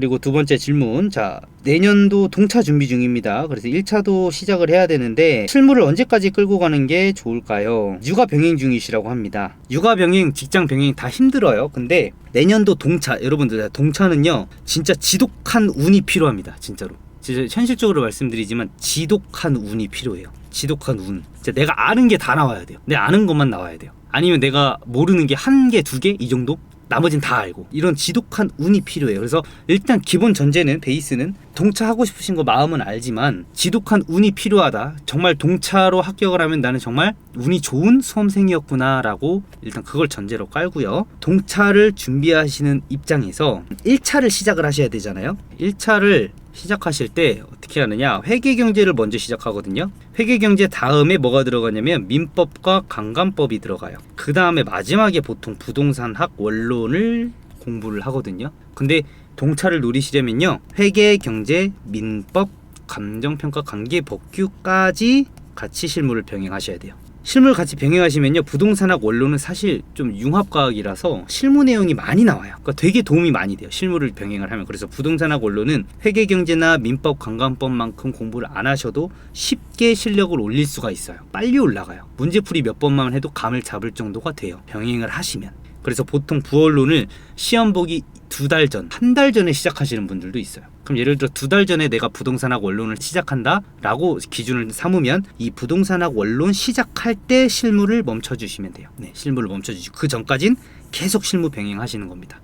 그리고 두 번째 질문. 자, 내년도 동차 준비 중입니다. 그래서 1차도 시작을 해야 되는데 실무를 언제까지 끌고 가는 게 좋을까요? 육아 병행 중이시라고 합니다. 육아 병행, 직장 병행 다 힘들어요. 근데 내년도 동차, 여러분들 동차는요. 진짜 지독한 운이 필요합니다. 진짜로. 진짜 현실적으로 말씀드리지만 지독한 운이 필요해요. 지독한 운. 진짜 내가 아는 게 다 나와야 돼요. 내 아는 것만 나와야 돼요. 아니면 내가 모르는 게 한 개, 두 개 이 정도? 나머진 다 알고 이런 지독한 운이 필요해요. 그래서 일단 기본 전제는 베이스는 동차하고 싶으신 거 마음은 알지만 지독한 운이 필요하다. 정말 동차로 합격을 하면 나는 정말 운이 좋은 수험생이었구나라고 일단 그걸 전제로 깔고요. 동차를 준비하시는 입장에서 1차를 시작을 하셔야 되잖아요. 1차를 시작하실 때 어떻게 하느냐? 회계 경제를 먼저 시작하거든요. 회계 경제 다음에 뭐가 들어가냐면 민법과 강간법이 들어가요. 그 다음에 마지막에 보통 부동산학 원론을 공부를 하거든요. 근데 동차를 노리시려면요. 회계 경제 민법 감정평가 관계법규까지 같이 실무를 병행하셔야 돼요 실무를 같이 병행하시면요 부동산학 원론은 사실 좀 융합과학이라서 실무 내용이 많이 나와요. 그러니까 되게 도움이 많이 돼요 실무를 병행을 하면. 그래서 부동산학 원론은 회계경제나 민법 관광법만큼 공부를 안 하셔도 쉽게 실력을 올릴 수가 있어요. 빨리 올라가요. 문제풀이 몇 번만 해도 감을 잡을 정도가 돼요 병행을 하시면. 그래서 보통 부원론을 시험 보기 두 달 전, 한 달 전에 시작하시는 분들도 있어요. 그럼 예를 들어 두 달 전에 내가 부동산학 원론을 시작한다라고 기준을 삼으면 이 부동산학 원론 시작할 때 실무를 멈춰 주시면 돼요. 네, 실무를 멈춰 주시고 그 전까진 계속 실무 병행하시는 겁니다.